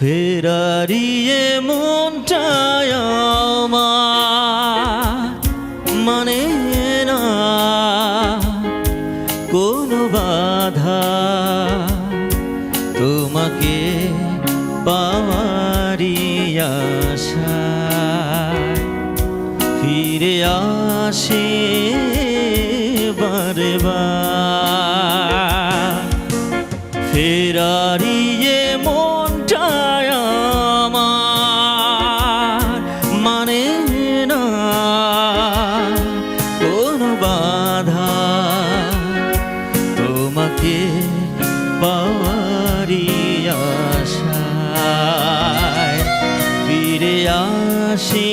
ফেরারিয়ে মনটায় আমার মানে না কোনো বাধা তোমাকে পাওয়ারি আশা। ফিরে আসে বারে বার ফেরারিয়ে না কোনো বাধা তোমাকে পাওয়ারি আশায় ফিরে আসি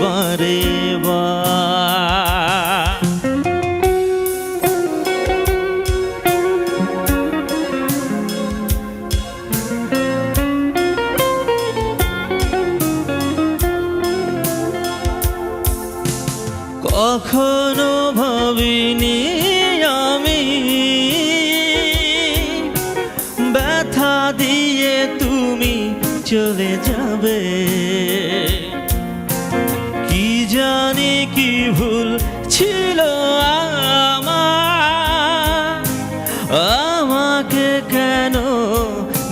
বারে বার। কখনো ভাবিনি আমি। ব্যথা দিয়ে তুমি চলে যাবে। কি জানি কি ভুল ছিল আমাকে কেন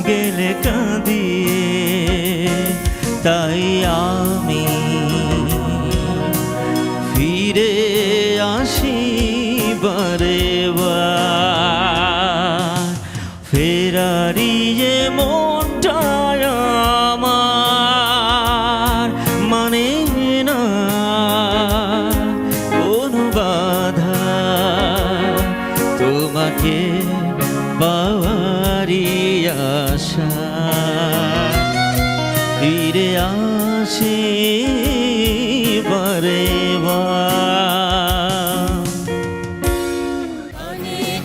গেলে কাঁদিয়ে? তাই আমি বারে বার। ফেরারিয়ে মনটায় আমার মানে না। কোনো বাধা তোমাকে পাওয়ারি আশা। ফিরে আসে